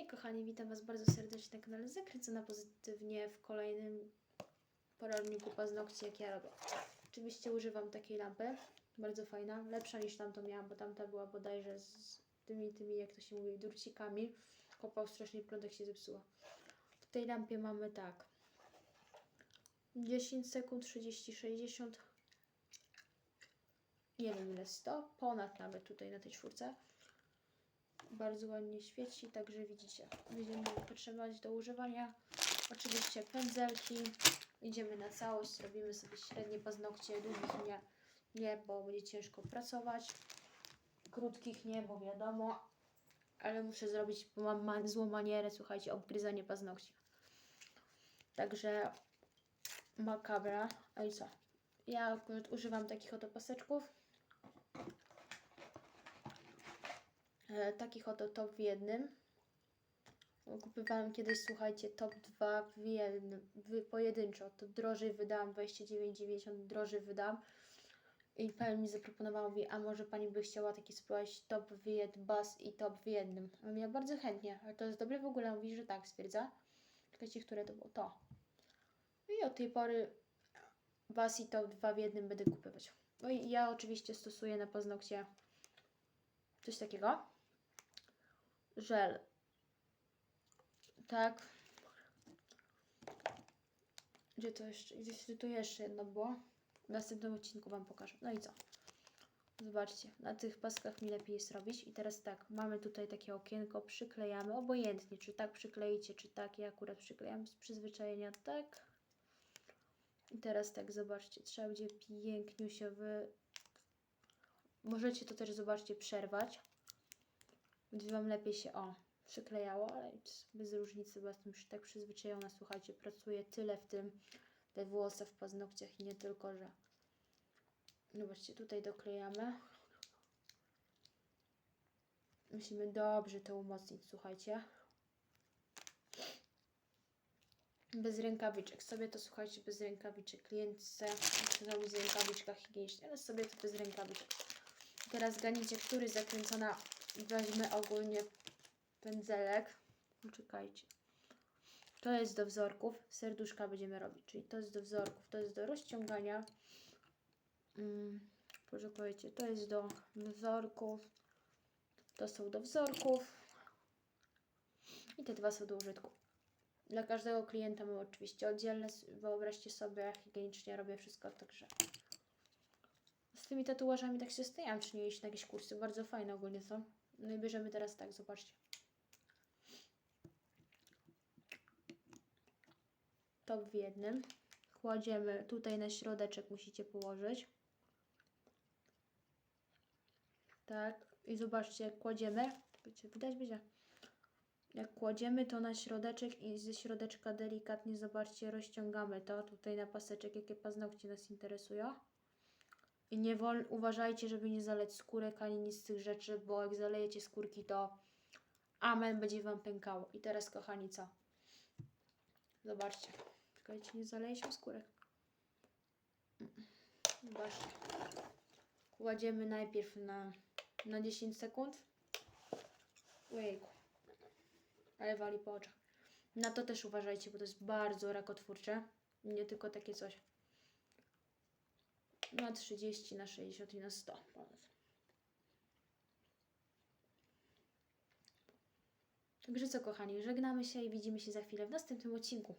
Hej kochani, witam Was bardzo serdecznie na kanale Zakręcona Pozytywnie w kolejnym poradniku paznokci jak ja robię. Oczywiście używam takiej lampy, bardzo fajna, lepsza niż tamtą miałam, bo tamta była bodajże z tymi, tymi jak to się mówi, durcikami. Kopał strasznie prądek się zepsuła. W tej lampie mamy tak 10 sekund, 30, 60 nie wiem ile 100, ponad nawet tutaj na tej czwórce bardzo ładnie świeci, także widzicie. Będziemy potrzebować do używania oczywiście pędzelki. Idziemy na całość, robimy sobie średnie paznokcie, długich nie, nie, bo będzie ciężko pracować. Krótkich nie, bo wiadomo, ale muszę zrobić, bo mam ma- złą manierę, słuchajcie, obgryzanie paznokci. Także makabra. A i co? Ja używam takich oto paseczków. Takich oto top w jednym. Kupowałam kiedyś, słuchajcie, top 2 w jednym, w, pojedynczo. To drożej wydałam, 29,90 drożej wydałam. I pani mi zaproponowała, mówi, a może pani by chciała taki spróbować top w jed, bas i top w jednym. Ja bardzo chętnie, ale to jest dobre w ogóle, mówi, że tak, stwierdza. Czekajcie, które to było? To. I od tej pory bas i top 2 w jednym będę kupować. No i ja oczywiście stosuję na paznokcie coś takiego. Żel. Tak. Gdzie to jeszcze? Gdzieś tu jeszcze jedno było. W następnym odcinku Wam pokażę. No i co? Zobaczcie, na tych paskach mi lepiej jest robić. I teraz tak, mamy tutaj takie okienko, przyklejamy obojętnie, czy tak przykleicie, czy tak. Ja akurat przyklejam z przyzwyczajenia tak. I teraz tak, zobaczcie, trzeba będzie piękniusio wy... Możecie to też, zobaczcie, przerwać. Będzie Wam lepiej się, o, przyklejało, ale bez różnicy, bo jestem już tak przyzwyczajona, słuchajcie, pracuję tyle w tym, we włosach, w paznokciach i nie tylko, że... Zobaczcie, tutaj doklejamy. Musimy dobrze to umocnić, słuchajcie. Bez rękawiczek. Sobie to słuchajcie bez rękawiczek. Klientce zrobić z rękawiczkach higienicznych, ale sobie to bez rękawiczek. Teraz ganicie, który zakręcona. Weźmy ogólnie pędzelek. Poczekajcie. To jest do wzorków. Serduszka będziemy robić. Czyli to jest do wzorków. To jest do rozciągania. Mm, proszę powiedzieć, to jest do wzorków. To są do wzorków. I te dwa są do użytku. Dla każdego klienta mam oczywiście oddzielne. Wyobraźcie sobie, higienicznie robię wszystko, także tymi tatuażami tak się stajałam, czy nie iść na jakieś kursy. Bardzo fajne ogólnie są. No i bierzemy teraz tak, zobaczcie. Top w jednym. Kładziemy tutaj na środeczek, musicie położyć. Tak. I zobaczcie, jak kładziemy. Widać będzie. Jak kładziemy to na środeczek i ze środeczka delikatnie, zobaczcie, rozciągamy to tutaj na paseczek, jakie paznokcie nas interesują. I nie wol, uważajcie, żeby nie zaleć skórek ani nic z tych rzeczy, bo jak zalejecie skórki, to amen, będzie Wam pękało. I teraz, kochani, co? Zobaczcie. Czekajcie, nie zalejecie skórek. Zobaczcie. Kładziemy najpierw na, na 10 sekund. Ojejku. Ale wali po oczach. Na to też uważajcie, bo to jest bardzo rakotwórcze. Nie tylko takie coś. Na 30, na 60 i na 100. Także co, kochani, żegnamy się i widzimy się za chwilę w następnym odcinku.